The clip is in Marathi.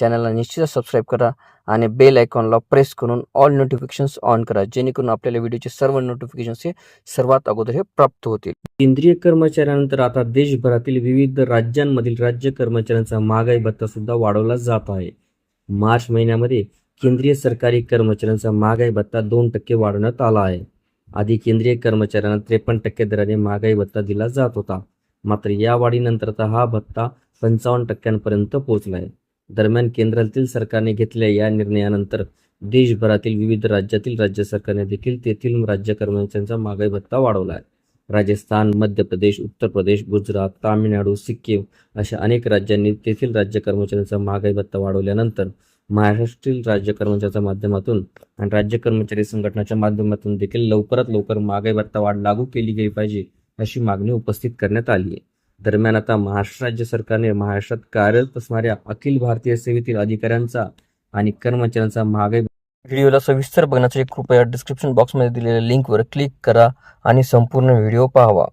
चॅनलला निश्चितच सबस्क्राईब करा आणि बेल आयकॉनला प्रेस करून ऑल नोटिफिकेशन्स ऑन करा जेणेकरून आपल्याला व्हिडिओचे सर्व नोटिफिकेशन्स हे सर्वात अगोदर हे प्राप्त होतील. केंद्रीय कर्मचाऱ्यानंतर आता देशभरातील विविध राज्यांमधील राज्य कर्मचाऱ्यांचा महागाई भत्ता सुद्धा वाढवला जात आहे. मार्च महिन्यामध्ये केंद्रीय सरकारी कर्मचाऱ्यांचा महागाई भत्ता दोन टक्के वाढवण्यात आला आहे. आधी केंद्रीय कर्मचाऱ्यांना त्रेपन्न टक्के दराने महागाई भत्ता दिला जात होता. मात्र या वाढीनंतरचा हा भत्ता पंचावन्न टक्क्यांपर्यंत पोहोचला आहे. दरम्यान केंद्रातील सरकारने घेतलेल्या या निर्णयानंतर देशभरातील विविध राज्यातील राज्य सरकारने देखील तेथील राज्य कर्मचाऱ्यांचा महागाई भत्ता वाढवला आहे. राजस्थान मध्य प्रदेश उत्तर प्रदेश गुजरात तामिळनाडू सिक्कीम अशा अनेक राज्यांनी तेथील राज्य कर्मचाऱ्यांचा महागाई भत्ता वाढवल्यानंतर महाराष्ट्रातील राज्य कर्मचाऱ्याच्या माध्यमातून आणि राज्य कर्मचारी संघटनाच्या माध्यमातून देखील लवकरात लवकर महागाई भत्ता वाढ लागू केली गेली पाहिजे अशी मागणी उपस्थित करण्यात आली आहे. दरम्यान आता महाराष्ट्र राज्य सरकारने महाराष्ट्रात कार्यरत असणाऱ्या अखिल भारतीय सेवेतील अधिकाऱ्यांचा आणि कर्मचाऱ्यांचा महागाई व्हिडिओला सविस्तर बघण्यासाठी कृपया डिस्क्रिप्शन बॉक्समध्ये दिलेल्या लिंकवर क्लिक करा आणि संपूर्ण व्हिडिओ पाहावा.